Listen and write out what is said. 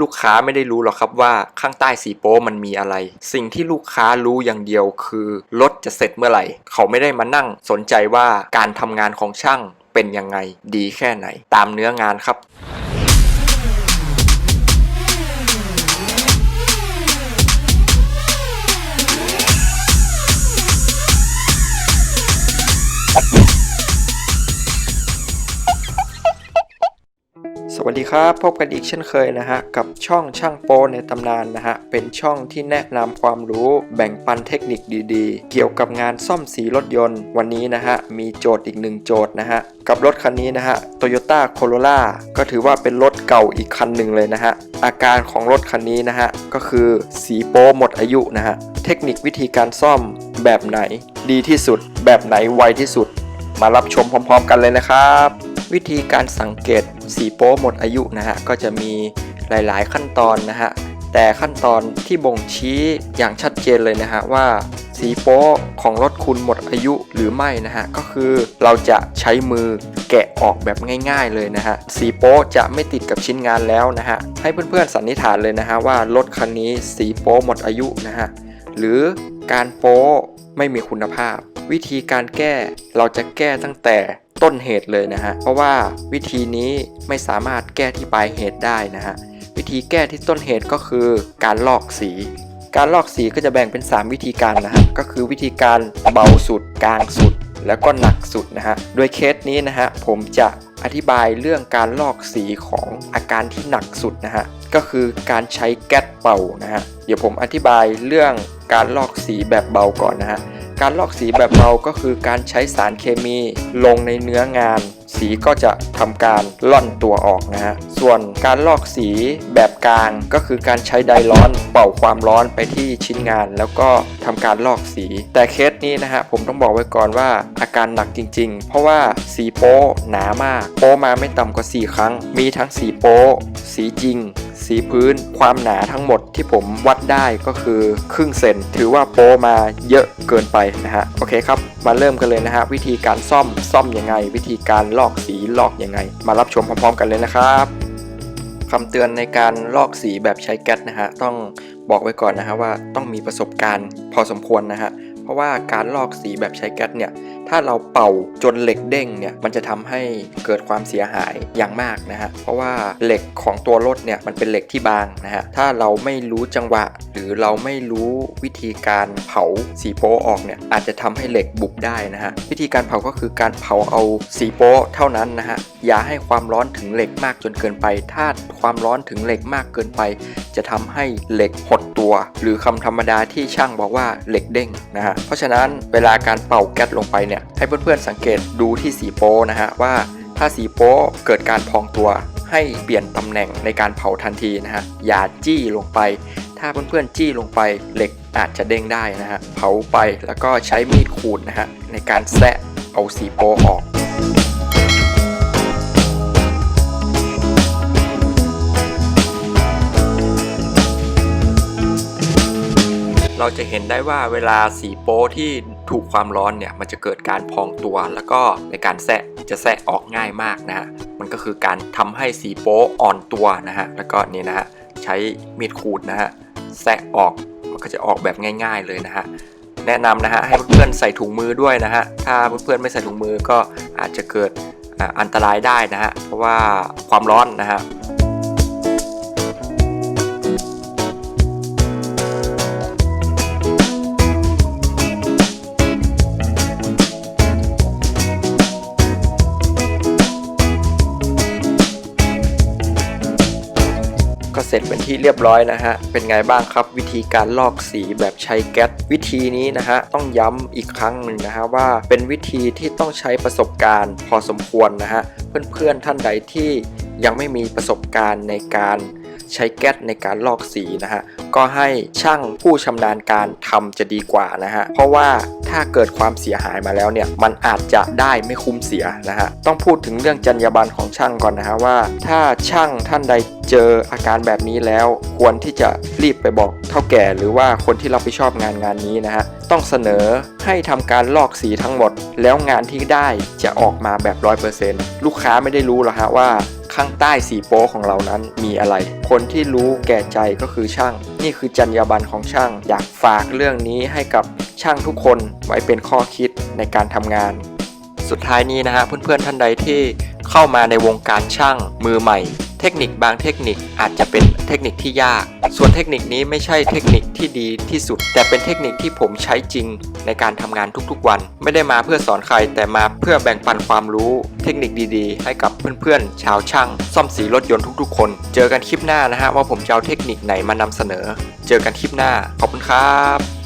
ลูกค้าไม่ได้รู้หรอกครับว่าข้างใต้สีโป๊มันมีอะไร สิ่งที่ลูกค้ารู้อย่างเดียวคือรถจะเสร็จเมื่อไหร่ เขาไม่ได้มานั่งสนใจว่าการทำงานของช่างเป็นยังไง ดีแค่ไหน ตามเนื้องานครับ วัสดีครับ พบกันอีกเช่นเคยนะฮะ กับช่องช่างโปในตำนานนะฮะ เป็นช่องที่แนะนำความรู้แบ่งปันเทคนิคดีๆ เกี่ยวกับงานซ่อมสีรถยนต์ วันนี้นะฮะ มีโจทย์อีกหนึ่งโจทย์นะฮะ กับรถคันนี้นะฮะ Toyota Corolla ก็ถือว่าเป็นรถเก่าอีกคันหนึ่งเลยนะฮะ อาการของรถคันนี้นะฮะ ก็คือสีโป๊หมดอายุนะฮะ เทคนิควิธีการซ่อมแบบไหน ดีที่สุด แบบไหนไวที่สุด มารับชมพร้อม ๆ กันเลยนะครับ วิธีการสังเกต สีโป๊หมดอายุนะฮะก็จะมีหลายๆ ขั้นตอนนะฮะแต่ขั้นตอนที่บ่งชี้อย่างชัดเจนเลยนะฮะว่าสีโป๊ของรถคุณหมดอายุหรือไม่นะฮะก็คือเราจะใช้มือแกะออกแบบง่ายๆเลยนะฮะสีโป๊จะไม่ติดกับชิ้นงานแล้วนะฮะให้เพื่อนๆสันนิษฐานเลยนะฮะว่ารถคันนี้สีโป๊หมดอายุนะฮะหรือการโป๊ไม่มีคุณภาพ วิธีการแก้เราจะแก้ตั้งแต่ ต้นเหตุเลยนะฮะ เพราะว่าวิธีนี้ไม่สามารถแก้ที่ปลายเหตุได้นะฮะ วิธีแก้ที่ต้นเหตุก็คือการลอกสี การลอกสีก็จะแบ่งเป็น 3 วิธีการนะฮะ ก็คือวิธีการเบาสุดกลางสุด แล้วก็หนักสุดนะฮะ โดยเคสนี้นะฮะผมจะอธิบายเรื่องการลอกสีของอาการที่หนักสุดนะฮะ ก็คือการใช้แก๊สเป่านะฮะ เดี๋ยวผมอธิบายเรื่องการลอกสีแบบเบาก่อนนะฮะ การลอกสีแบบเบาก็คือการใช้สารเคมีลงในเนื้องาน สีก็จะทำการล่อนตัวออกนะฮะ ส่วนการลอกสีแบบกลางก็คือการใช้ไดร้อนเป่าความร้อนไปที่ชิ้นงาน แล้วก็ทำการลอกสี แต่เคสนี้นะฮะผมต้องบอกไว้ก่อนว่าอาการหนักจริง ๆ เพราะว่าสีโป๊หนามาก โป๊มาไม่ต่ำกว่า 4 ครั้ง มีทั้งสีโป๊สีจริง สีพื้น ความหนาทั้งหมดที่ผมวัดได้ก็คือครึ่งเซนถือว่าโป๊มาเยอะเกินไปนะฮะโอเคครับมาเริ่มกันเลยนะฮะวิธีการซ่อมซ่อมยังไง วิธีการลอกอกสีลอกยังไง มารับชมพร้อมๆ กันเลยนะครับคำเตือนในการลอกสีแบบใช้แก๊สนะฮะต้องบอกไว้ก่อนนะฮะว่าต้องมีประสบการณ์พอสมควรนะฮะเพราะว่าการลอกสีแบบใช้แก๊สเนี่ยถ้าเราเป่าจนเหล็กเด้งเนี่ยมันจะทำให้เกิดความเสียหายอย่างมากนะฮะเพราะว่าเหล็กของตัวรถเนี่ยมันเป็นเหล็กที่บางนะฮะถ้าเราไม่รู้จังหวะ หรือเราไม่รู้วิธีการเผาสีโป๊ออกเนี่ยอาจจะทำให้เหล็กบุบได้นะฮะวิธีการเผาก็คือการเผาเอาสีโป๊เท่านั้นนะฮะอย่าให้ความร้อนถึงเหล็กมากจนเกินไป ถ้าความร้อนถึงเหล็กมากเกินไป จะทำให้เหล็กหดตัว หรือคำธรรมดาที่ช่างบอกว่าเหล็กเด้งนะฮะเพราะฉะนั้นเวลาการเป่าแก๊สลงไปเนี่ยให้เพื่อนๆสังเกตดูที่สีโป้นะฮะว่าถ้าสีโป้เกิดการพองตัว ให้เปลี่ยนตำแหน่งในการเผาทันทีนะฮะอย่าจี้ลงไป ถ้าเพื่อนๆจี้ลงไปเหล็กอาจจะเด้งได้นะฮะเผาไปแล้วก็ใช้มีดขูดนะฮะในการแซะเอาสีโป้ออกเราจะเห็นได้ว่าเวลาสีโป๊ที่ ถูกความร้อนเนี่ยมันจะเกิดการพองตัว แล้วก็ในการแซะจะแซะออกง่ายมากนะฮะมันก็คือการทำให้สีโป๊อ่อนตัวนะฮะแล้วก็นี่นะฮะใช้มีดขูดนะฮะแซะออกมันก็จะออกแบบง่าย ๆเลยนะฮะแนะนำนะฮะให้เพื่อนๆใส่ถุงมือด้วยนะฮะถ้าเพื่อนๆไม่ใส่ถุงมือก็อาจจะเกิดอันตรายได้นะฮะเพราะว่าความร้อนนะฮะ เสร็จเป็นที่เรียบร้อยนะฮะ เป็นไงบ้างครับวิธีการลอกสีแบบใช้แก๊สวิธีนี้นะฮะต้องย้ำอีกครั้งหนึ่งนะฮะว่าเป็นวิธีที่ต้องใช้ประสบการณ์พอสมควรนะฮะเพื่อนๆท่านใดที่ยังไม่มีประสบการณ์ในการ ใช้แก๊สในการลอกสีนะฮะก็ให้ช่างผู้ชำนาญการทำจะดีกว่านะฮะเพราะว่าถ้าเกิดความเสียหายมาแล้วเนี่ยมันอาจจะได้ไม่คุ้มเสียนะฮะต้องพูดถึงเรื่องจรรยาบรรณของช่างก่อนนะฮะว่า ถ้าช่างท่านใดเจออาการแบบนี้แล้วควรที่จะรีบไปบอกเท่าแก่หรือว่าคนที่รับผิดชอบงานงานนี้นะฮะต้องเสนอให้ทำการลอกสีทั้งหมด แล้วงานที่ได้จะออกมาแบบ 100%ลูกค้าไม่ได้รู้หรอกฮะว่า ข้างใต้สีโป๊ของเรานั้นมีอะไร คนที่รู้แก่ใจก็คือช่าง นี่คือจรรยาบรรณของช่าง อยากฝากเรื่องนี้ให้กับช่างทุกคนไว้เป็นข้อคิดในการทำงาน สุดท้ายนี้นะฮะเพื่อนๆท่านใดที่เข้ามาในวงการช่างมือใหม่ ทคนิคบางเทคนิคอาจจะเป็นเทคนิคที่ยาก ส่วนเทคนิคนี้ไม่ใช่เทคนิคที่ดีที่สุด แต่เป็นเทคนิคที่ผมใช้จริงในการทำงานทุกๆวัน ไม่ได้มาเพื่อสอนใครแต่มาเพื่อแบ่งปันความรู้ เทคนิคดีๆ ให้กับเพื่อนๆ ชาวช่าง ซ่อมสีรถยนต์ทุกๆ คน เจอกันคลิปหน้านะฮะว่าผมจะเอาเทคนิคไหนมานำเสนอ เจอกันคลิปหน้า ขอบคุณครับ